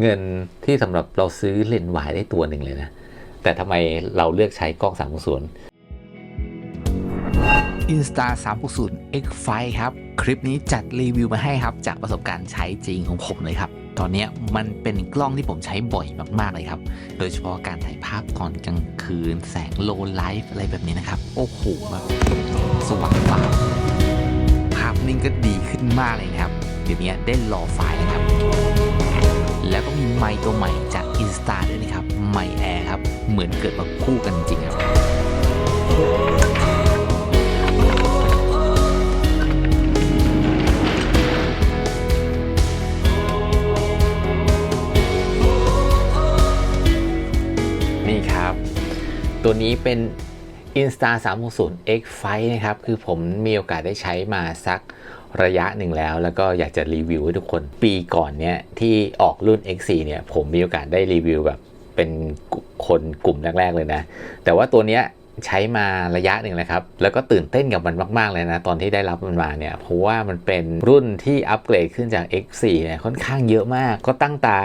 เงินที่สำหรับเราซื้อเลนส์วายได้ตัวหนึ่งเลยนะ แต่ทำไมเราเลือกใช้กล้อง 360 Insta 360 X5 ครับ คลิปนี้จัดรีวิวมาให้ครับ จากประสบการณ์ใช้จริงของผมเลยครับ ตอนนี้มันเป็นกล้องที่ผมใช้บ่อยมาก ๆ เลยครับ โดยเฉพาะการถ่ายภาพตอนกลางคืน แสงโลไลฟ์อะไรแบบนี้นะครับ โอ้โหแบบสว่างวาภาพนิ่งก็ดีขึ้นมากเลยนะครับ เดี๋ยวนี้ได้รอไฟล์นะครับ แล้วก็มีไมค์ตัวใหม่จาก Insta ด้วยนะครับไมค์แอร์ครับ เหมือนเกิดมาคู่กันจริงครับนี่ครับ ตัวนี้เป็น Insta 360 X f i นะครับ คือผมมีโอกาสได้ใช้มาสัก ระยะหนึ่งแล้ว แล้วก็อยากจะรีวิวให้ทุกคน ปีก่อนเนี่ยที่ออกรุ่น X4 เนี่ยผมมีโอกาสได้รีวิวแบบเป็นคนกลุ่มแรก ๆ เลยนะ แต่ว่าตัวเนี้ยใช้มาระยะหนึ่งเลยครับ แล้วก็ตื่นเต้นกับมันมาก ๆ เลยนะ ตอนที่ได้รับมันมาเนี่ย เพราะว่ามันเป็นรุ่นที่อัปเกรดขึ้นจาก X4 เนี่ยค่อนข้างเยอะมาก ก็ตั้งตา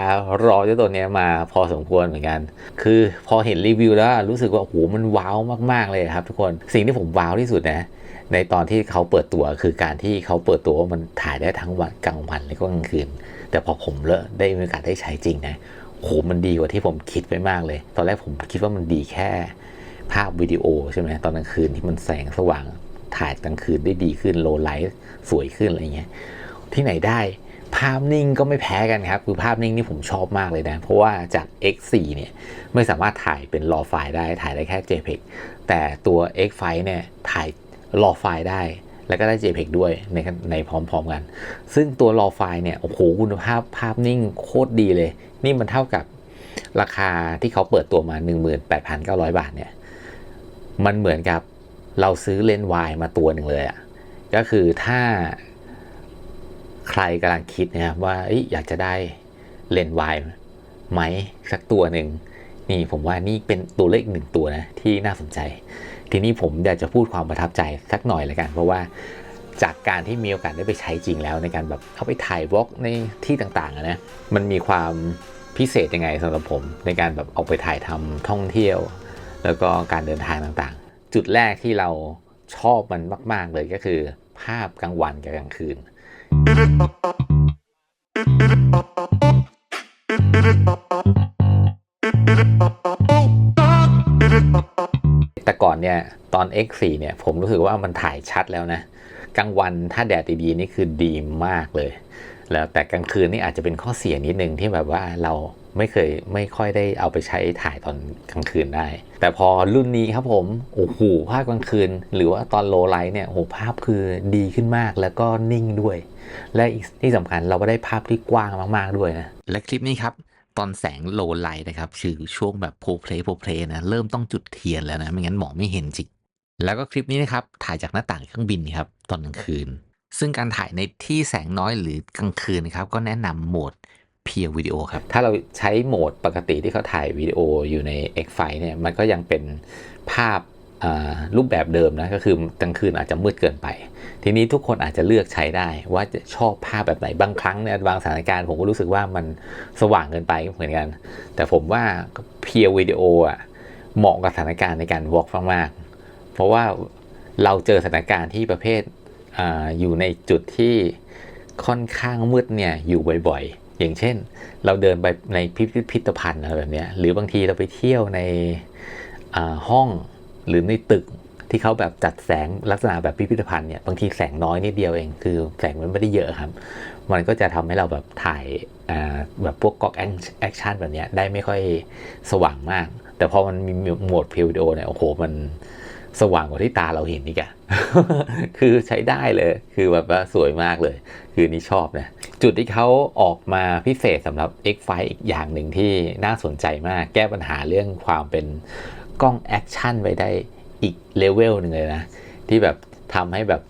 รอเจ้าตัวเนี้ยมาพอสมควรเหมือนกัน คือพอเห็นรีวิวแล้วรู้สึกว่าโอ้โหมันว้าวมาก ๆ เลยครับทุกคน สิ่งที่ผมว้าวที่สุดนะ ในตอนที่เขาเปิดตัวคือการที่เขาเปิดตัวว่ามันถ่ายได้ทั้งวันกลางวันแล้วก็กลางคืน แต่พอผมเลอะได้มีโอกาสได้ใช้จริงนะโหมันดีกว่าที่ผมคิดไปมากเลย ตอนแรกผมคิดว่ามันดีแค่ ภาพวิดีโอใช่ไหมตอนกลางคืนที่มันแสงสว่างถ่ายกลางคืนได้ดีขึ้นโลไลท์สวยขึ้นอะไรเงี้ยที่ไหนได้ภาพนิ่งก็ไม่แพ้กันครับ คือภาพนิ่งนี่ผมชอบมากเลยนะ เพราะว่าจาก X4 เนี่ย ไม่สามารถถ่ายเป็นรอไฟล์ได้ถ่ายได้แค่ JPEG แต่ตัว X5 เนี่ยถ่าย รอไฟล์ได้ แล้วก็ได้ JPEG ด้วยในในพร้อมๆกัน ซึ่งตัวรอไฟล์เนี่ย โอ้โห คุณภาพภาพนิ่งโคตรดีเลย นี่มันเท่ากับราคาที่เขาเปิดตัวมา 18,900 บาทเนี่ย มันเหมือนกับเราซื้อเลนส์วายมาตัวหนึ่งเลยอะ่ะ ก็คือถ้าใครกำลังคิดนะครับว่าอยอยากจะได้เลนส์วายไหมสักตัวหนึ่งนี่ผมว่านี่เป็นตัวเลขหนึ่งตัวนะที่น่าสนใจ ทีนี้ผมอยากจะพูดความประทับใจสักหน่อยละกัน เพราะว่าจากการที่มีโอกาสได้ไปใช้จริงแล้วในการแบบเข้าไปถ่ายวอล์กในที่ต่างๆนะมันมีความพิเศษยังไงสำหรับผมในการแบบเอาไปถ่ายทำท่องเที่ยว แล้วก็การเดินทางต่างๆ จุดแรกที่เราชอบมันมาก ๆ เลยก็คือ ภาพกลางวันกับกลางคืนแต่ ก่อนเนี่ยตอน X4 เนี่ยผมรู้สึกว่ามันถ่ายชัดแล้วนะกลางวันถ้าแดดดีๆนี่คือดีมากเลย แล้วแต่กลางคืนนี่อาจจะเป็นข้อเสียนิดนึงที่แบบว่าเราไม่เคยไม่ค่อยได้เอาไปใช้ถ่ายตอนกลางคืนได้ แต่พอรุ่นนี้ครับผมโอ้โหภาพกลางคืน หรือว่าตอนโลไลท์เนี่ยโอ้โหภาพคือดีขึ้นมากแล้วก็นิ่งด้วย และอีกที่สำคัญเราก็ได้ภาพที่กว้างมากๆด้วยนะและคลิปนี้ครับ ตอนแสงโลไลท์นะครับคือช่วงแบบโพเพลโพเพลนะเริ่มต้องจุดเทียนแล้วนะ ไม่งั้นมองไม่เห็นจริง แล้วก็คลิปนี้นะครับถ่ายจากหน้าต่างเครื่องบินครับตอนกลางคืน ซึ่งการถ่ายในที่แสงน้อยหรือกลางคืนครับก็แนะนำโหมดเพียวิดีโอครับ ถ้าเราใช้โหมดปกติที่เขาถ่ายวิดีโออยู่ใน X5 เนี่ยมันก็ยังเป็นภาพ รูปแบบเดิมนะก็คือกลางคืนอาจจะมืดเกินไป ทีนี้ทุกคนอาจจะเลือกใช้ได้ว่าจะชอบภาพแบบไหนบางครั้งเนี่ยบางสถานการณ์ผมก็รู้สึกว่ามันสว่างเกินไปเหมือนกัน แต่ผมว่าเพียวิดีโออะเหมาะกับสถานการณ์ในการวอล์กมากๆเพราะว่าเราเจอสถานการณ์ที่ประเภทออยู่ในจุดที่ค่อนข้างมืดเนี่ยอยู่บ่อยๆ อย่างเช่น เราเดินไปในพิพิธภัณฑ์อะไรแบบเนี้ยหรือบางทีเราไปเที่ยวในห้อง หรือในตึกที่เขาแบบจัดแสงลักษณะแบบพิพิธภัณฑ์เนี่ยบางทีแสงน้อยนิดเดียวเอง คือแสงมันไม่ได้เยอะครับ มันก็จะทำให้เราแบบถ่ายแบบพวกก๊อกแอคชั่นแบบเนี้ยได้ไม่ค่อยสว่างมาก แต่พอมันมีโหมดเพลวิดีโอเนี่ยโอ้โหมันสว่างกว่าที่ตาเราเห็นอีกอะคือใช้ได้เลย คือแบบว่าสวยมากเลย คือนี่ชอบนะ จุดที่เขาออกมาพิเศษสำหรับ X5 อีกอย่างหนึ่งที่น่าสนใจมาก แก้ปัญหาเรื่องความเป็น กล้องแอคชั่นไปได้อีกเลเวลหนึ่งเลยนะ ที่แบบทำให้แบบ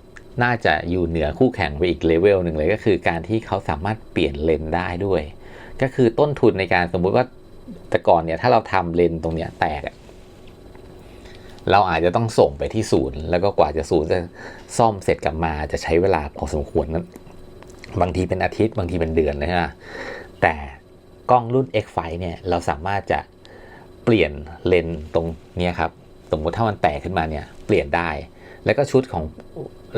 น่าจะอยู่เหนือคู่แข่งไปอีกเลเวลหนึ่งเลยก็คือการที่เขาสามารถเปลี่ยนเลนได้ด้วย ก็คือต้นทุนในการสมมุติว่าแต่ก่อนเนี่ยถ้าเราทำเลนตรงเนี้ยแตก เราอาจจะต้องส่งไปที่ศูนย์ แล้วก็กว่าจะศูนย์จะซ่อมเสร็จกลับมาจะใช้เวลาพอสมควรนั้นบางทีเป็นอาทิตย์บางทีเป็นเดือนเลยนะแต่กล้องรุ่น X5 เนี่ยเราสามารถจะ เปลี่ยนเลนตรงเนี้ยครับสมมติถ้ามันแตกขึ้นมาเนี่ยเปลี่ยนได้ แล้วก็ชุดของ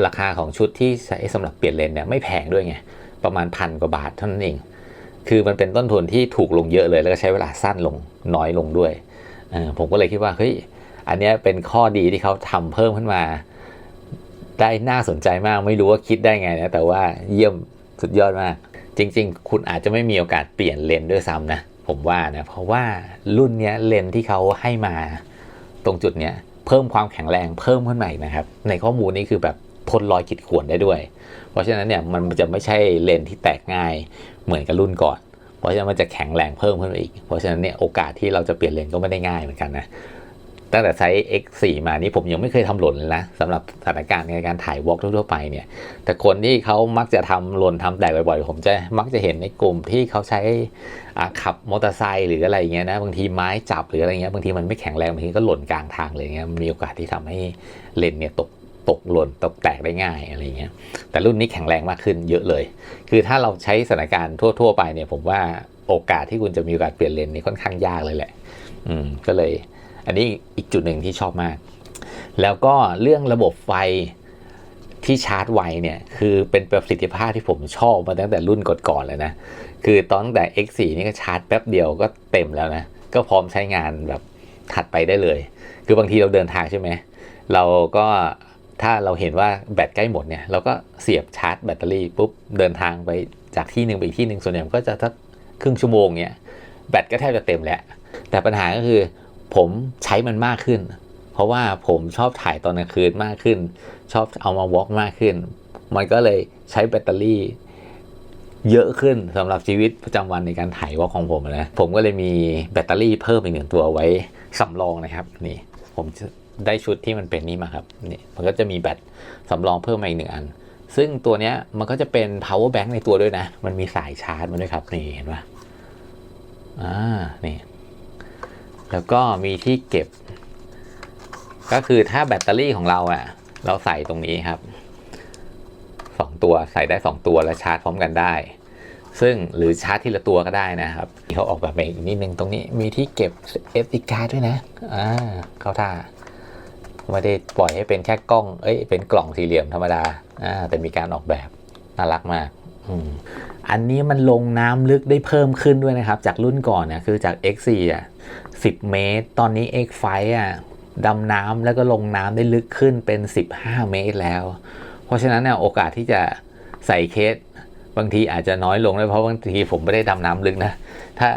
ราคาของชุดที่ใช้สำหรับเปลี่ยนเลนเนี่ยไม่แพงด้วยไงประมาณพันกว่าบาทเท่านั้นเอง คือมันเป็นต้นทุนที่ถูกลงเยอะเลย แล้วก็ใช้เวลาสั้นลงน้อยลงด้วย ผมก็เลยคิดว่าเฮ้ยอันนี้เป็นข้อดีที่เขาทำเพิ่มขึ้นมา ได้น่าสนใจมากไม่รู้ว่าคิดได้ไงนะแต่ว่าเยี่ยมสุดยอดมาก จริง ๆ คุณอาจจะไม่มีโอกาสเปลี่ยนเลนด้วยซ้ำนะ ผมว่านะเพราะว่ารุ่นเนี้ยเลนที่เขาให้มาตรงจุดเนี้ยเพิ่มความแข็งแรงเพิ่มขึ้นใหม่นะครับ ในข้อมูลนี้คือแบบทนรอยขีดข่วนได้ด้วย เพราะฉะนั้นเนี่ยมันจะไม่ใช่เลนที่แตกง่ายเหมือนกับรุ่นก่อน เพราะฉะนั้นมันจะแข็งแรงเพิ่มขึ้นอีก เพราะฉะนั้นเนี่ยโอกาสที่เราจะเปลี่ยนเลนก็ไม่ได้ง่ายเหมือนกันนะ ตั้งแต่ไซส์ X4 มานี่ผมยังไม่เคยทำหล่นเลยนะสำหรับสถานการณ์ในการถ่ายวอล์กทั่วๆไปเนี่ย แต่คนที่เขามักจะทำหล่นทำแตกบ่อยๆ ผมจะมักจะเห็นในกลุ่มที่เขาใช้ขับมอเตอร์ไซค์หรืออะไรเงี้ยนะบางทีไม้จับหรืออะไรเงี้ยบางทีมันไม่แข็งแรงบางทีก็หล่นกลางทางเลยเงี้ยมีโอกาสที่ทำให้เลนเนี่ยตกตกหล่นตกแตกได้ง่ายอะไรเงี้ย แต่รุ่นนี้แข็งแรงมากขึ้นเยอะเลย คือถ้าเราใช้สถานการณ์ทั่ว ๆ ไปเนี่ยผมว่าโอกาสที่คุณจะมีโอกาสเปลี่ยนเลนนี่ค่อนข้างยากเลยแหละ อืมก็เลย อันนี้อีกจุดหนึ่งที่ชอบมาก แล้วก็เรื่องระบบไฟที่ชาร์จไวเนี่ยคือเป็นประสิทธิภาพที่ผมชอบมาตั้งแต่รุ่นก่อนๆเลยนะ คือตอนแต่ X4 นี่ก็ชาร์จแป๊บเดียวก็เต็มแล้วนะ ก็พร้อมใช้งานแบบถัดไปได้เลย คือบางทีเราเดินทางใช่ไหม เราก็ถ้าเราเห็นว่าแบตใกล้หมดเนี่ยเราก็เสียบชาร์จแบตเตอรี่ปุ๊บเดินทางไปจากที่หนึ่งไปอีกที่หนึ่งส่วนใหญ่ก็จะสักครึ่งชั่วโมงเนี่ยแบตก็แทบจะเต็มแล้ว แต่ปัญหาก็คือ ผมใช้มันมากขึ้น เพราะว่าผมชอบถ่ายตอนกลางคืนมากขึ้น ชอบเอามาวอล์กมากขึ้น มันก็เลยใช้แบตเตอรี่ เยอะขึ้นสำหรับชีวิตประจำวันในการถ่ายวอล์กของผมนะผมก็เลยมีแบตเตอรี่เพิ่มอีกหนึ่งตัวไว้สำรองนะครับนี่ผมได้ชุดที่มันเป็นนี่มาครับนี่มันก็จะมีแบตสำรองเพิ่มมาอีกหนึ่งอัน ซึ่งตัวเนี้ยมันก็จะเป็น power bank ในตัวด้วยนะ มันมีสายชาร์จมาด้วยครับนี่เห็นปะอ่านี่ แล้วก็มีที่เก็บ ก็คือถ้าแบตเตอรี่ของเราอะ่ะ เราใส่ตรงนี้ครับสองตัวใส่ได้สองตัวแล้วชาร์จพร้อมกันได้ ซึ่งหรือชาร์จทีละตัวก็ได้นะครับเขาออกแบบมาอีกนิดนึงตรงนี้มีที่เก็บ SD card ด้วยนะอ่าเข้าท่าไม่ได้ปล่อยให้เป็นแค่กล้อง เอ้ย เป็นกล่องสี่เหลี่ยมธรรมดา อ่า แต่มีการออกแบบ น่ารักมาก อืม อันนี้มันลงน้ำลึกได้เพิ่มขึ้นด้วยนะครับ จากรุ่นก่อนเนี่ยคือจาก X4 อะ 10 เมตร ตอนนี้ X5 อะดำน้ำแล้วก็ลงน้ำได้ลึกขึ้นเป็น 15 เมตรแล้ว เพราะฉะนั้นเนี่ยโอกาสที่จะใส่เคสบางทีอาจจะน้อยลงเลยเพราะบางทีผมไม่ได้ดำน้ำลึกนะ ถ้า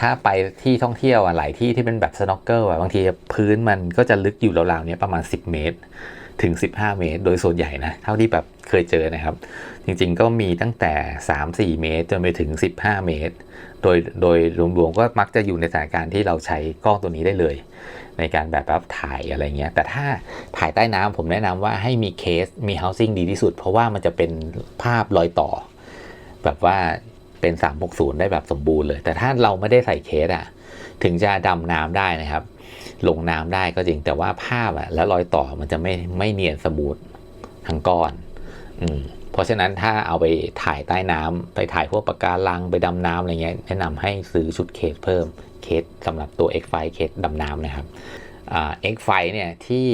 ถ้าไปที่ท่องเที่ยวอะหลายที่ที่เป็นแบบสโนว์เกิลอะบางทีพื้นมันก็จะลึกอยู่ราวๆเนี้ยประมาณ 10 เมตร ถึง 15 เมตร โดยส่วนใหญ่นะ เท่าที่แบบเคยเจอนะครับ จริงๆก็มีตั้งแต่ 3-4 เมตร จนไปถึง 15 เมตร โดยโดยรวมๆก็มักจะอยู่ในสถานการณ์ที่เราใช้กล้องตัวนี้ได้เลย ในการแบบแบบถ่ายอะไรเงี้ยแต่ถ้าถ่ายใต้น้ำผมแนะนำว่าให้มีเคสมี housing ดีที่สุด เพราะว่ามันจะเป็นภาพรอยต่อ แบบว่าเป็น 360 ได้แบบสมบูรณ์เลย แต่ถ้าเราไม่ได้ใส่เคสอะถึงจะดำน้ำได้นะครับ ลงน้ำได้ก็จริงแต่ว่าภาพอะและรอยต่อมันจะไม่ไม่เนียนสมูททั้งก้อน อืม เพราะฉะนั้นถ้าเอาไปถ่ายใต้น้ำไปถ่ายพวกปะการังไปดำน้ำอะไรเงี้ยแนะนำให้ซื้อชุดเคสเพิ่มเคสสำหรับตัว X5 เคสดำน้ำนะครับเอ่า X5 เนี่ยที่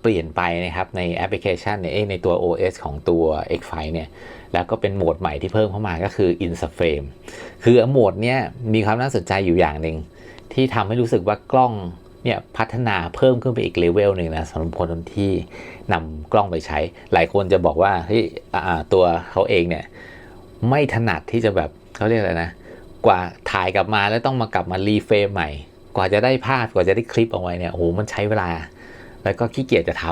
เปลี่ยนไปนะครับในแอปพลิเคชันในเอ้ยในตัว OS ของตัว X5 เนี่ยแล้วก็เป็นโหมดใหม่ที่เพิ่มเข้ามาก็คือ InSframe คือโหมดเนี้ยมีความน่าสนใจอยู่อย่างหนึ่งที่ทำให้รู้สึกว่ากล้อง เนี่ยพัฒนาเพิ่มขึ้นไปอีกเลเวลหนึ่งนะสำหรับคนที่นำกล้องไปใช้ หลายคนจะบอกว่าเฮ้ยอ่ตัวเขาเองเนี่ยไม่ถนัดที่จะแบบเขาเรียกอะไรนะ กว่าถ่ายกลับมาแล้วต้องมากลับมารีเฟรมใหม่ กว่าจะได้ภาพกว่าจะได้คลิปเอาไว้เนี่ยโอ้โหมันใช้เวลา แล้วก็ขี้เกียจจะท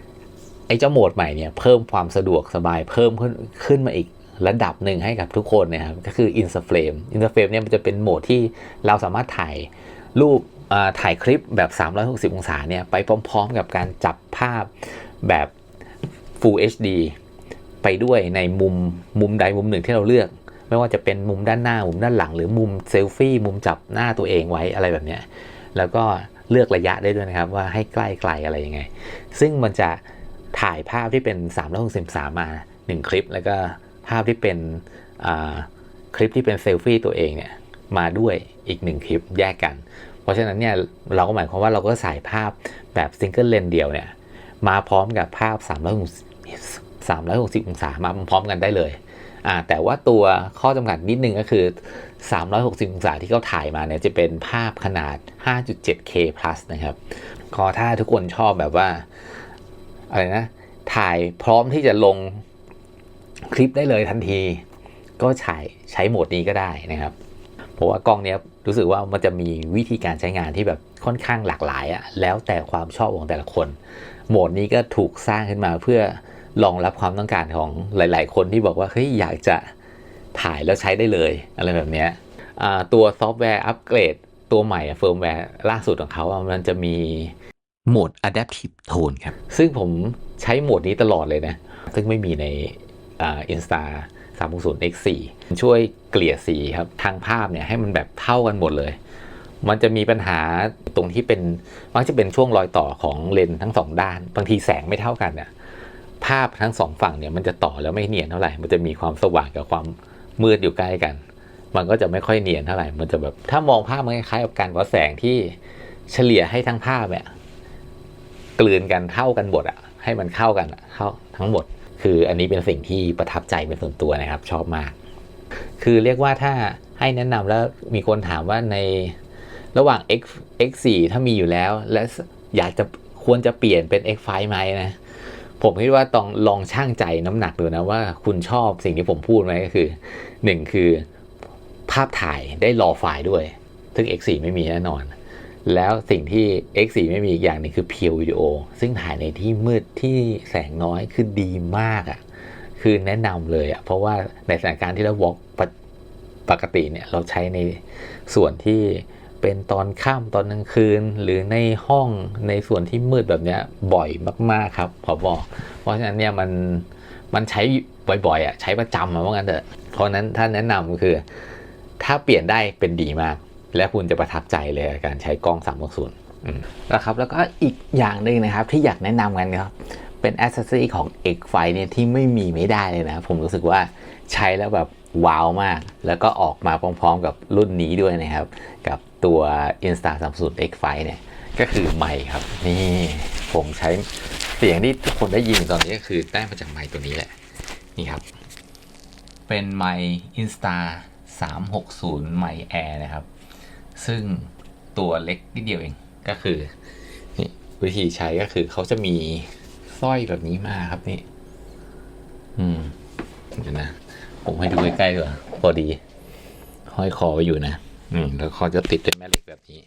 ำไอ้เจ้าโหมดใหม่เนี่ยเพิ่มความสะดวกสบายเพิ่มขึ้นขึ้นมาอีกระดับหนึ่งให้กับทุกคนนะครับก็คือ InSframe InSframe เนี่ยมันจะเป็นโหมดที่เราสามารถถ่ายรูป ถ่ายคลิปแบบ 360 องศาเนี่ยไปพร้อม ๆ กับการจับภาพแบบ Full HD ไปด้วยในมุมมุมใดมุมหนึ่งที่เราเลือก ไม่ว่าจะเป็นมุมด้านหน้า มุมด้านหลัง หรือมุมเซลฟี่มุมจับหน้าตัวเองไว้อะไรแบบนี้แล้วก็เลือกระยะได้ด้วยนะครับว่าให้ใกล้ไกลอะไรยังไง ซึ่งมันจะถ่ายภาพที่เป็น363มา 1 คลิป แล้วก็ภาพที่เป็นคลิปที่เป็นเซลฟี่ตัวเองเนี่ยมาด้วยอีกหนึ่งคลิปแยกกัน เพราะฉะนั้นเนี่ยเราก็หมายความว่าเราก็ใส่ภาพแบบซิงเกิลเลนเดียวเนี่ยมาพร้อมกับภาพ 360 360 องศามาพร้อมกันได้เลยอ่าแต่ว่าตัวข้อจำกัดนิดนึงก็คือ 360 องศาที่เขาถ่ายมาเนี่ยจะเป็นภาพขนาด 5.7K plus นะครับขอถ้าทุกคนชอบแบบว่าอะไรนะ ถ่ายพร้อมที่จะลงคลิปได้เลยทันที ก็ใช้ใช้โหมดนี้ก็ได้นะครับ ราะว่ากล้องเนี้ยรู้สึกว่ามันจะมีวิธีการใช้งานที่แบบค่อนข้างหลากหลายอะแล้วแต่ความชอบของแต่ละคน โหมดนี้ก็ถูกสร้างขึ้นมาเพื่อรองรับความต้องการของหลาย ๆ คนที่บอกว่าเฮ้ยอยากจะถ่ายแล้วใช้ได้เลย อะไรแบบเนี้ยตัวซอฟต์แวร์อัปเกรดตัวใหม่เฟิร์มแวร์ล่าสุดของเขาอะมันจะมีโหมด Adaptive Tone ครับ ซึ่งผมใช้โหมดนี้ตลอดเลยนะ ซึ่งไม่มีในอินสตา 360 X4 ช่วยเกลี่ยสีครับทางภาพเนี่ยให้มันแบบเท่ากันหมดเลย มันจะมีปัญหาตรงที่เป็นมักจะเป็นช่วงรอยต่อของเลนส์ทั้งสองด้าน บางทีแสงไม่เท่ากันเนี่ยภาพทั้งสองฝั่งเนี่ยมันจะต่อแล้วไม่เนียนเท่าไหร่ มันจะมีความสว่างกับความมืดอยู่ใกล้กัน มันก็จะไม่ค่อยเนียนเท่าไหร่ มันจะแบบถ้ามองภาพมันคล้ายๆกับการวัดแสงที่เฉลี่ยให้ทั้งภาพเนี่ยกลืนกันเท่ากันหมดอะให้มันเข้ากันเข้าทั้งหมด คืออันนี้เป็นสิ่งที่ประทับใจเป็นส่วนตัวนะครับ ชอบมาก คือเรียกว่าถ้าให้แนะนำแล้วมีคนถามว่าในระหว่าง X X4 ถ้ามีอยู่แล้ว และอยากจะควรจะเปลี่ยนเป็น X5 ไหมนะผมคิดว่าต้องลองช่างใจน้ำหนักดูนะว่าคุณชอบสิ่งที่ผมพูดไหมก็คือหนึ่งคือภาพถ่ายได้รอไฟล์ด้วย ซึ่ง X4 ไม่มีแน่นอน แล้วสิ่งที่ X4 ไม่มีอีกอย่างนึงคือเพียววิดีโอ ซึ่งถ่ายในที่มืดที่แสงน้อยคือดีมากอะ่ะ คือแนะนำเลยอะ่ะ เพราะว่าในสถานการณ์ที่เราวอล์กปกติเนี่ย เราใช้ในส่วนที่เป็นตอนค่ำตอนกลางคืน หรือในห้องในส่วนที่มืดแบบเนี้ยบ่อยมาก ๆ ครับขอบอก เพราะฉะนั้นเนี่ยมันมันใช้บ่อยๆอะใช้ประจำมาว่างั้นเถอะเพราะฉะนั้นถ้าแนะนำก็คือ ถ้าเปลี่ยนได้เป็นดีมาก และคุณจะประทับใจเลยการใช้กล้อง360อืมนะครับแล้วก็อีกอย่างหนึ่งนะครับที่อยากแนะนำกันครับเป็นอ c เซสซอรีของ X ไฟเนี่ยที่ไม่มีไม่ได้เลยนะ ผมรู้สึกว่าใช้แล้วแบบว้าวมาก แล้วก็ออกมาพร้อมๆกับรุ่นนี้ด้วยนะครับ กับตัว Insta 30 X ไฟเนี่ยก็คือไมค์ครับ นี่ผมใช้เสียงที่ทุกคนได้ยินตอนนี้ก็คือได้มาจากไมค์ตัวนี้แหละ นี่ครับ เป็นไมค์ Insta 360 ไมค์แอร์นะครับ ซึ่งตัวเล็กนิดเดียวเองก็คือนี่วิธีใช้ก็คือเขาจะมีสร้อยแบบนี้มาครับนี่ อืมเดี๋ยวนะ ผมให้ดูใกล้ๆดีกว่าพอดี ห้อยคอไว้อยู่นะอืมแล้วเขาจะติดด้วยแม่เหล็กแบบนี้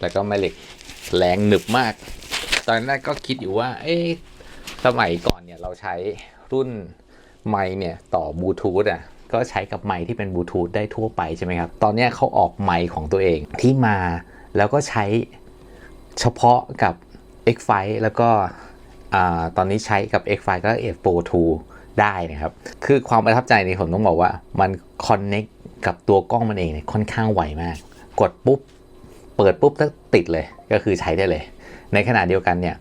แล้วก็แม่เหล็กแรงหนึบมาก ตอนแรกก็คิดอยู่ว่า เอ๊ะสมัยก่อนเนี่ยเราใช้รุ่นไม์เนี่ย ต่อบลูทูธอะ ก็ใช้กับไมค์ที่เป็นบลูทูธได้ทั่วไปใช่ไหมครับ ตอนนี้เขาออกไมค์ของตัวเองที่มาแล้วก็ใช้เฉพาะกับ X5 แล้วก็ตอนนี้ใช้กับ X5 ก็ F Pro 2ได้นะครับ คือความประทับใจนี้ผมต้องบอกว่ามันคอนเน็กกับตัวกล้องมันเองเนี่ยค่อนข้างไวมาก กดปุ๊บ เปิดปุ๊บก็ติดเลยก็คือใช้ได้เลย ในขณะเดียวกันเนี่ย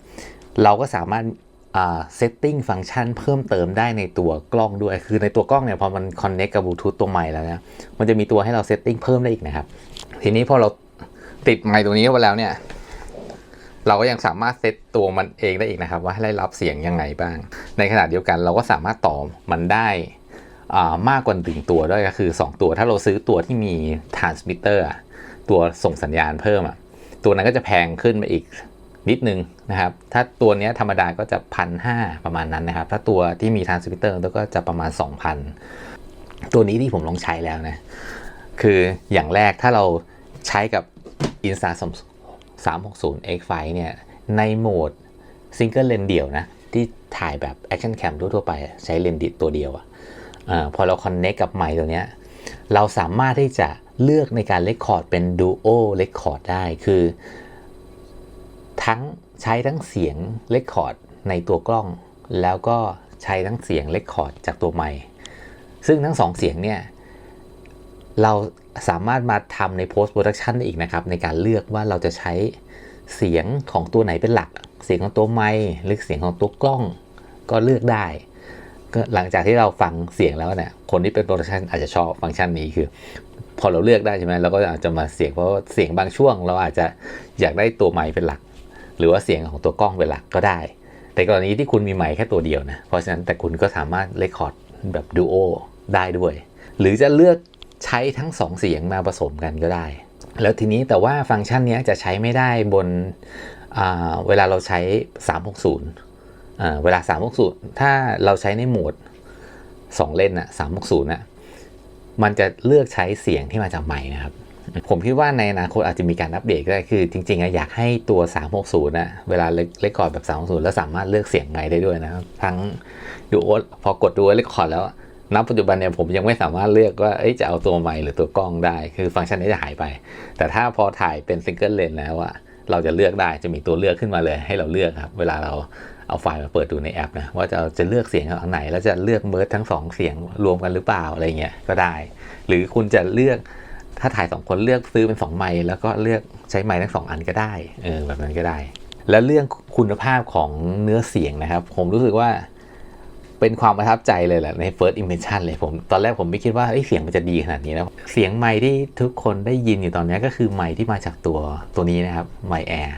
เราก็สามารถ เซตติ้งฟังก์ชันเพิ่มเติมได้ในตัวกล้องด้วย คือในตัวกล้องเนี่ยพอมันคอนเน็กกับบลูทูธตัวใหม่แล้วเนี่ยมันจะมีตัวให้เราเซตติ้งเพิ่มได้อีกนะครับ ทีนี้พอเราติดไมค์ตรงนี้เข้าไปแล้วเนี่ย เราก็ยังสามารถเซตตัวมันเองได้อีกนะครับ ว่าให้ได้รับเสียงยังไงบ้าง ในขณะเดียวกันเราก็สามารถต่อมันได้มากกว่าหนึ่งตัวด้วยก็คือ 2 ตัวถ้าเราซื้อตัวที่มี transmitter อะตัวส่งสัญญาณเพิ่มอะตัวนั้นก็จะแพงขึ้นมาอีก นิดนึงนะครับ ถ้าตัวนี้ธรรมดาก็จะพันห้าประมาณนั้นนะครับ ถ้าตัวที่มี transmitter ตัวก็จะประมาณ 2,000 ตัวนี้ที่ผมลองใช้แล้วนะ คืออย่างแรกถ้าเราใช้กับ Insta 360 X5 เนี่ย ในโหมดซิงเกิลเลนเดี่ยวนะ ที่ถ่ายแบบ Action Cam ทั่วๆไปใช้เลนส์ดิตัวเดียวอะอ่าพอเรา Connect กับไมค์ตัวเนี้ยเราสามารถที่จะเลือกในการเลคคอร์ดเป็น Duo Record ได้คือ ทั้งใช้ทั้งเสียงเลคคอร์ดในตัวกล้อง แล้วก็ใช้ทั้งเสียงเลคคอร์ดจากตัวไมค์ซึ่งทั้งสองเสียงเนี่ยเราสามารถมาทำใน post production ได้อีกนะครับ ในการเลือกว่าเราจะใช้เสียงของตัวไหนเป็นหลัก เสียงของตัวไมค์หรือเสียงของตัวกล้องก็เลือกได้ ก็หลังจากที่เราฟังเสียงแล้วเนี่ยคนที่เป็นโปรดักชันอาจจะชอบฟังก์ชันนี้คือ พอเราเลือกได้ใช่ไหมเราก็อาจจะมาเสียงเพราะเสียงบางช่วง เราอาจจะอยากได้ตัวไมค์เป็นหลัก หรือว่าเสียงของตัวกล้องเป็นหลักก็ได้ แต่กรณีที่คุณมีไมค์แค่ตัวเดียวนะ เพราะฉะนั้นแต่คุณก็สามารถเลคคอร์ดแบบดูโอได้ด้วย หรือจะเลือกใช้ทั้งสองเสียงมาผสมกันก็ได้ แล้วทีนี้แต่ว่าฟังก์ชันนี้จะใช้ไม่ได้บนเวลาเราใช้ 360 เวลา 360 ถ้าเราใช้ในโหมด 2 เล่นนะ360นะมันจะเลือกใช้เสียงที่มาจากไมค์นะครับ ผมคิดว่าในอนาคตอาจจะมีการอัปเดตก็ได้คือจริงๆอะอยากให้ตัว 360นะเวลาเลคคอร์ดแบบ 360 แล้วสามารถเลือกเสียงไมค์ได้ด้วยนะครับทั้งดูโอพอกดดูเลคคอร์ดแล้วณปัจจุบันเนี่ยผมยังไม่สามารถเลือกว่าจะเอาตัวไมค์หรือตัวกล้องได้ คือฟังก์ชันนี้จะหายไป แต่ถ้าพอถ่ายเป็นซิงเกิลเลนแล้วอะเราจะเลือกได้จะมีตัวเลือกขึ้นมาเลย ให้เราเลือกครับ เวลาเราเอาไฟล์มาเปิดดูในแอปนะว่าจะจะเลือกเสียงอันไหน แล้วจะเลือกเมิร์ดทั้งสองเสียงรวมกันหรือเปล่าอะไรเงี้ยก็ได้ หรือคุณจะเลือก ถ้าถ่ายสองคนเลือกซื้อเป็นสองไมค์แล้วก็เลือกใช้ไมค์ทั้งสองอันก็ได้เออแบบนั้นก็ได้ แล้วเรื่องคุณภาพของเนื้อเสียงนะครับ ผมรู้สึกว่าเป็นความประทับใจเลยแหละใน first impression เลยผมตอนแรกผมไม่คิดว่าเเสียงมันจะดีขนาดนี้แล้วเสียงไมค์ที่ทุกคนได้ยินอยู่ตอนนี้ก็คือไมค์ที่มาจากตัวตัวนี้นะครับไมค์แอร์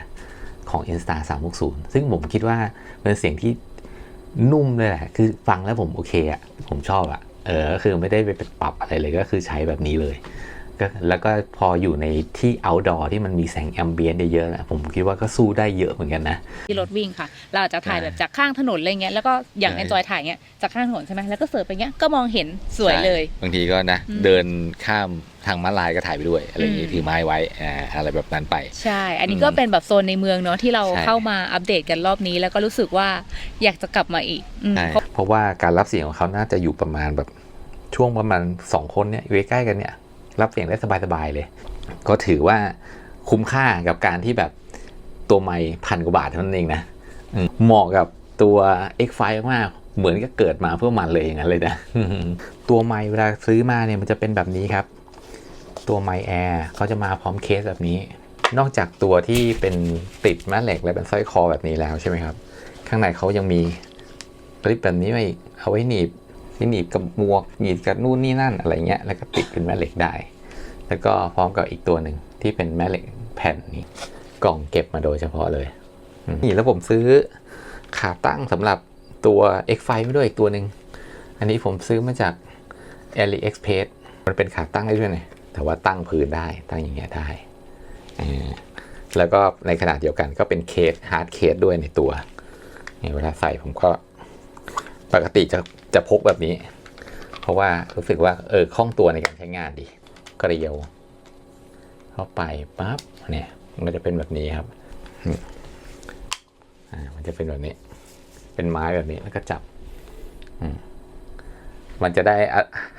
ของ Insta 360 ซึ่งผมคิดว่าเป็นเสียงที่นุ่มเลยแหละคือฟังแล้วผมโอเคอะ่ะผมชอบอะ่ะเออก็คือไม่ได้ไปปรับอะไรเลยก็คือใช้แบบนี้เลย แล้วก็พออยู่ในที่ outdoor ที่มันมีแสงแอมเบียนเยอะๆนะผมคิดว่าก็สู้ได้เยอะเหมือนกันนะที่รถวิ่งค่ะ เราอาจจะถ่ายใช่แบบจากข้างถนนอะไรเงี้ยแล้วก็อย่างใช่แอนจอยถ่ายเงี้ยจากข้างถนนใช่ไหมแล้วก็เสิร์ฟไปเงี้ยก็มองเห็นสวยเลย บางทีก็นะอืมเดินข้ามทางม้าลายก็ถ่ายไปด้วยอะไรอย่างนี้อืมถือไม้ไว้อ่าอะไรแบบนั้นไป ใช่ อันนี้อืมก็เป็นแบบโซนในเมืองเนาะที่เราใช่เข้ามาอัปเดตกันรอบนี้ แล้วก็รู้สึกว่าอยากจะกลับมาอีกอืมใช่เพราะเพราะว่าการรับเสียงของเขาน่าจะอยู่ประมาณแบบช่วงประมาณ2คนเนี่ยอยู่ใกล้ๆกันเนี่ย รับเสียงได้สบายๆเลย ก็ถือว่าคุ้มค่ากับการที่แบบตัวไม้พันกว่าบาทเท่านั้นเองนะเหมาะกับตัว X5 มากเหมือนกับเกิดมาเพื่อมันเลยอย่างนั้นเลยนะตัวไม้เวลาซื้อมาเนี่ยมันจะเป็นแบบนี้ครับ ตัวไมค์แอร์เขาจะมาพร้อมเคสแบบนี้ นอกจากตัวที่เป็นติดแม่เหล็กและเป็นสร้อยคอแบบนี้แล้วใช่ไหมครับ ข้างในเขายังมีคลิปแบบนี้มาอีกเอาไว้หนีบ ที่หนีบกับหมวกหนีบกับนู่นนี่นั่นอะไรเงี้ยแล้วก็ติดเป็นแม่เหล็กได้ แล้วก็พร้อมกับอีกตัวหนึ่งที่เป็นแม่เหล็กแผ่นนี้กล่องเก็บมาโดยเฉพาะเลยนี่แล้วผมซื้อขาตั้งสำหรับตัว X5 มาด้วยอีกตัวหนึ่งอันนี้ผมซื้อมาจาก AliExpress มันเป็นขาตั้งได้ด้วยนะแต่ว่าตั้งพื้นได้ตั้งอย่างเงี้ยได้แล้วก็ในขนาดเดียวกันก็เป็นเคสฮาร์ดเคสด้วยในตัวเวลาใส่ผมก็ปกติจะ จะพกแบบนี้ เพราะว่ารู้สึกว่าเออคล่องตัวในการใช้งานดีก็เรียว เข้าไปปั๊บเนี่ยมันจะเป็นแบบนี้ครับอ่ามันจะเป็นแบบนี้ เป็นไม้แบบนี้แล้วก็จับมันจะได้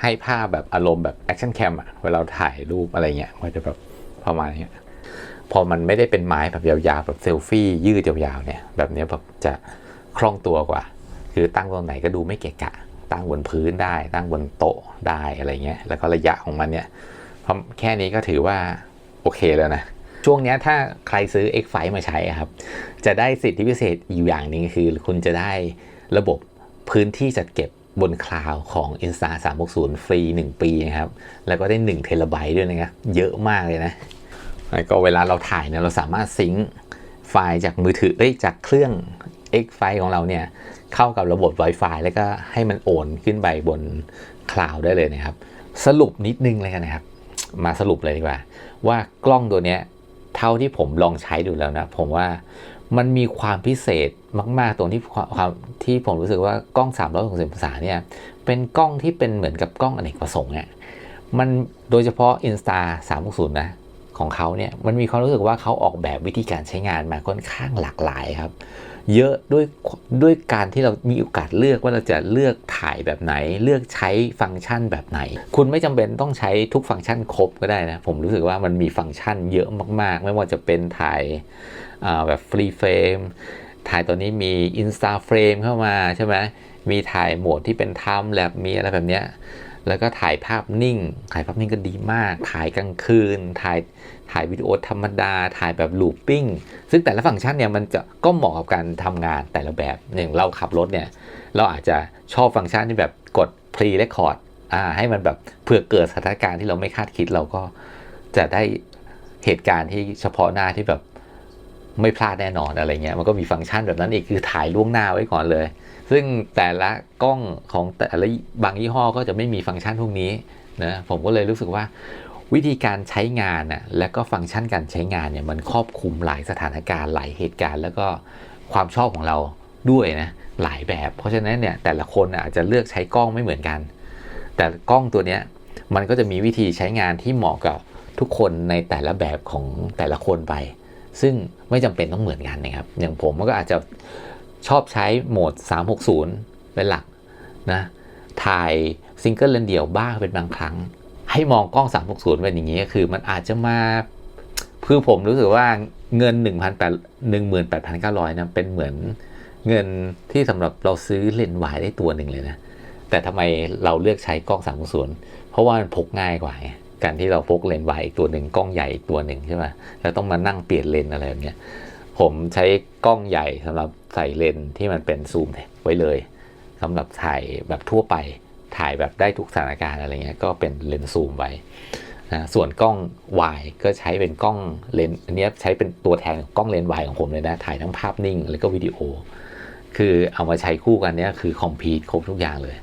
ให้ภาพแบบอารมณ์แบบแอคชั่นแคมอะเวลาเราถ่ายรูปอะไรเงี้ยมันจะแบบประมาณนี้พอมันไม่ได้เป็นไม้แบบยาวๆแบบเซลฟี่ยืดยาวๆเนี่ย แบบนี้แบบจะคล่องตัวกว่า คือตั้งตรงไหนก็ดูไม่เกะกะ ตั้งบนพื้นได้ ตั้งบนโต๊ะได้อะไรเงี้ย แล้วก็ระยะของมันเนี่ยพอแค่นี้ก็ถือว่าโอเคแล้วนะ ช่วงนี้ถ้าใครซื้อ X5 มาใช้ครับ จะได้สิทธิพิเศษอยู่อย่างหนึ่งคือ คุณจะได้ระบบพื้นที่จัดเก็บบนคลาวของ Insta 360 ฟรี 1 ปีนะครับ แล้วก็ได้ 1 เทราไบต์ด้วยนะครับ เยอะมากเลยนะ แล้วก็เวลาเราถ่ายเนี่ยเราสามารถซิงค์ ไฟล์จากมือถือเอ้ยจากเครื่อง X ไฟล์ของเราเนี่ยเข้ากับระบบ Wi-Fi แล้วก็ให้มันโอนขึ้นไปบนคลาวด์ได้เลยนะครับ สรุปนิดนึงเลยกันนะครับ มาสรุปเลยดีกว่า ว่ากล้องตัวเนี้ยเท่าที่ผมลองใช้ดูแล้วนะผมว่ามันมีความพิเศษมาก ๆ ตรงที่ความความที่ผมรู้สึกว่ากล้อง 360องศาเนี่ยเป็นกล้องที่เป็นเหมือนกับกล้องอเนกประสงค์อะมันโดยเฉพาะ Insta 360 นะ ของเขาเนี่ยมันมีความรู้สึกว่าเขาออกแบบวิธีการใช้งานมาค่อนข้างหลากหลายครับ เยอะด้วยด้วยการที่เรามีโอกาสเลือกว่าเราจะเลือกถ่ายแบบไหน เลือกใช้ฟังก์ชันแบบไหน คุณไม่จำเป็นต้องใช้ทุกฟังก์ชันครบก็ได้นะ ผมรู้สึกว่ามันมีฟังก์ชันเยอะมาก ๆ ไม่ว่าจะเป็นถ่ายแบบฟรีเฟรมถ่ายตัวนี้มี Insta Frame เข้ามาใช่ไหมมีถ่ายโหมดที่เป็น Time Lab มีอะไรแบบเนี้ย แล้วก็ถ่ายภาพนิ่ง ถ่ายภาพนิ่งก็ดีมาก ถ่ายกลางคืน ถ่ายถ่ายวิดีโอธรรมดา ถ่ายแบบลูปปิ้ง ซึ่งแต่ละฟังก์ชันเนี่ยมันจะก็เหมาะกับการทำงานแต่ละแบบ อย่างเราขับรถเนี่ย เราอาจจะชอบฟังก์ชันที่แบบกด pre record อ่าให้มันแบบเผื่อเกิดสถานการณ์ที่เราไม่คาดคิดเราก็จะได้เหตุการณ์ที่เฉพาะหน้าที่แบบไม่พลาดแน่นอนอะไรเงี้ย มันก็มีฟังก์ชันแบบนั้นอีกคือถ่ายล่วงหน้าไว้ก่อนเลย ซึ่งแต่ละกล้องของแต่ละบางยี่ห้อก็จะไม่มีฟังก์ชันพวกนี้นะผมก็เลยรู้สึกว่าวิธีการใช้งานน่ะและก็ฟังก์ชันการใช้งานเนี่ยมันครอบคลุมหลายสถานการณ์หลายเหตุการณ์ แล้วก็ความชอบของเราด้วยนะหลายแบบ เพราะฉะนั้นเนี่ยแต่ละคนอาจจะเลือกใช้กล้องไม่เหมือนกัน แต่กล้องตัวเนี้ยมันก็จะมีวิธีใช้งานที่เหมาะกับทุกคนในแต่ละแบบของแต่ละคนไป ซึ่งไม่จำเป็นต้องเหมือนกันนะครับอย่างผมก็อาจจะ ชอบใช้โหมด 360 เป็นหลักนะถ่ายซิงเกิลเลนเดียวบ้างเป็นบางครั้ง ให้มองกล้อง 360 เป็นอย่างนี้ก็คือมันอาจจะมาคือผมรู้สึกว่าเงิน18,900นะเป็นเหมือนเงินที่สำหรับเราซื้อเลนส์วายได้ตัวหนึ่งเลยนะ แต่ทำไมเราเลือกใช้กล้อง 360 เพราะว่ามันพกง่ายกว่าการที่เราพกเลนส์วายอีกตัวหนึ่งกล้องใหญ่อีกตัวหนึ่งใช่ไหมแล้วต้องมานั่งเปลี่ยนเลนส์อะไรแบบเนี้ย ผมใช้กล้องใหญ่สำหรับใส่เลนที่มันเป็นซูมไว้เลยสำหรับถ่ายแบบทั่วไปถ่ายแบบได้ทุกสถานการณ์อะไรเงี้ยก็เป็นเลนส์ซูมไว้นะส่วนกล้องวายก็ใช้เป็นกล้องเลนอันนี้ใช้เป็นตัวแทนกล้องเลนวายของผมเลยนะ ถ่ายทั้งภาพนิ่ง แล้วก็วิดีโอ คือเอามาใช้คู่กันเนี้ยคือคอมพีทครบทุกอย่างเลย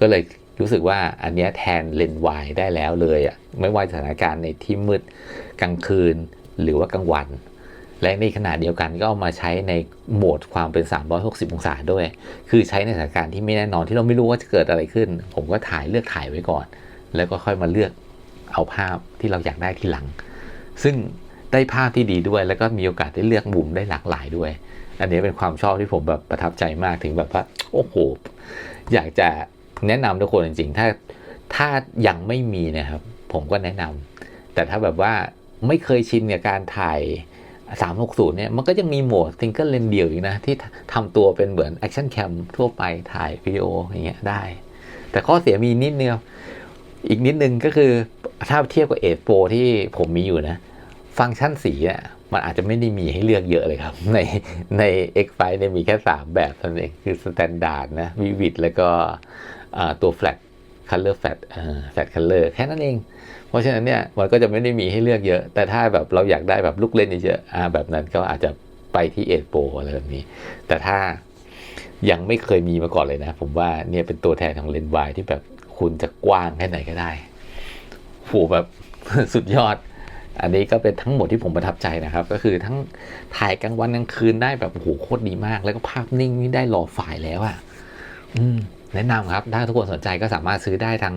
ก็เลยรู้สึกว่าอันนี้แทนเลนวายได้แล้วเลยอะไม่ว่าสถานการณ์ในที่มืดกลางคืนหรือว่ากลางวัน และในขณะเดียวกันก็เอามาใช้ในโหมดความเป็น 360 องศาด้วย คือใช้ในสถานการณ์ที่ไม่แน่นอนที่เราไม่รู้ว่าจะเกิดอะไรขึ้น ผมก็ถ่ายเลือกถ่ายไว้ก่อน แล้วก็ค่อยมาเลือกเอาภาพที่เราอยากได้ทีหลัง ซึ่งได้ภาพที่ดีด้วย แล้วก็มีโอกาสได้เลือกมุมได้หลากหลายด้วย อันนี้เป็นความชอบที่ผมแบบประทับใจมากถึงแบบว่าโอ้โหอยากจะแนะนำทุกคนจริงๆ ถ้าถ้ายังไม่มีนะครับ ผมก็แนะนำแต่ถ้าแบบว่าไม่เคยชินกับการถ่าย 360 เนี่ย มันก็ยังมีโหมดซิงเกิลเลนเดียวอีกนะ ที่ทำตัวเป็นเหมือนแอคชั่นแคมทั่วไปถ่ายวิดีโออย่างเงี้ยได้ แต่ข้อเสียมีนิดเดียวอีกนิดนึงก็คือถ้าเทียบกับเอโปที่ผมมีอยู่นะ ฟังก์ชันสีอะมันอาจจะไม่ได้มีให้เลือกเยอะเลยครับ ในใน X5 เนี่ยมีแค่ 3 แบบเท่านั้นเองคือ Standard นะ Vivid แล้วก็ตัว Flat Color Flat อ่า Flat Color แค่นั้นเอง เพราะฉะนั้นเนี่ยมันก็จะไม่ได้มีให้เลือกเยอะ แต่ถ้าแบบเราอยากได้แบบลูกเล่นเยอะๆอ่าแบบนั้นก็อาจจะไปที่เอโปอะไรแบบนี้ แต่ถ้ายังไม่เคยมีมาก่อนเลยนะ ผมว่าเนี่ยเป็นตัวแทนของเลนส์วายที่แบบคุณจะกว้างแค่ไหนก็ได้โหแบบสุดยอด อันนี้ก็เป็นทั้งหมดที่ผมประทับใจนะครับ ก็คือทั้งถ่ายกลางวันกลางคืนได้แบบโอ้โหโคตรดีมาก แล้วก็ภาพนิ่งนี่ได้รอฝ่ายแล้วอะ่ะ อืม แนะนำครับ ถ้าทุกคนสนใจก็สามารถซื้อได้ทาง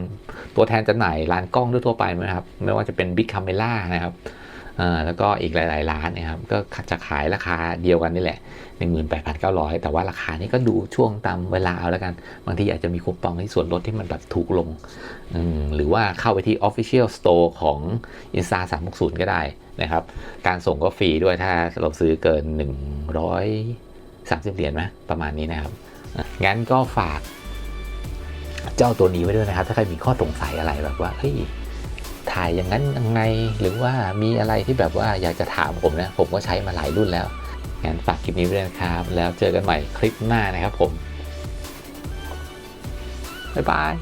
ตัวแทนจำหน่ายร้านกล้องทั่วไปนะครับ ไม่ว่าจะเป็น Big Camera นะครับแล้วก็อีกหลาย ๆ ร้านนะครับ ก็จะขายราคาเดียวกันนี่แหละ 18,900 แต่ว่าราคานี้ก็ดูช่วงตามเวลาเอาแล้วกัน บางทีอาจจะมีคูปองที่ส่วนลดที่มันแบบถูกลง หรือว่าเข้าไปที่ Official Store ของ Insta 360 ก็ได้นะครับ การส่งก็ฟรีด้วยถ้าเราซื้อเกิน 130 เหรียญไหมประมาณนี้นะครับ งั้นก็ฝาก เจ้าตัวนี้ไว้ด้วยนะครับ ถ้าใครมีข้อสงสัยอะไรแบบว่าเฮ้ยถ่ายอย่างนั้นยังไงหรือว่ามีอะไรที่แบบว่าอยากจะถามผมนะ ผมก็ใช้มาหลายรุ่นแล้วงั้นฝากคลิปนี้ไว้ด้วยนะครับ แล้วเจอกันใหม่คลิปหน้านะครับผมบ๊ายบาย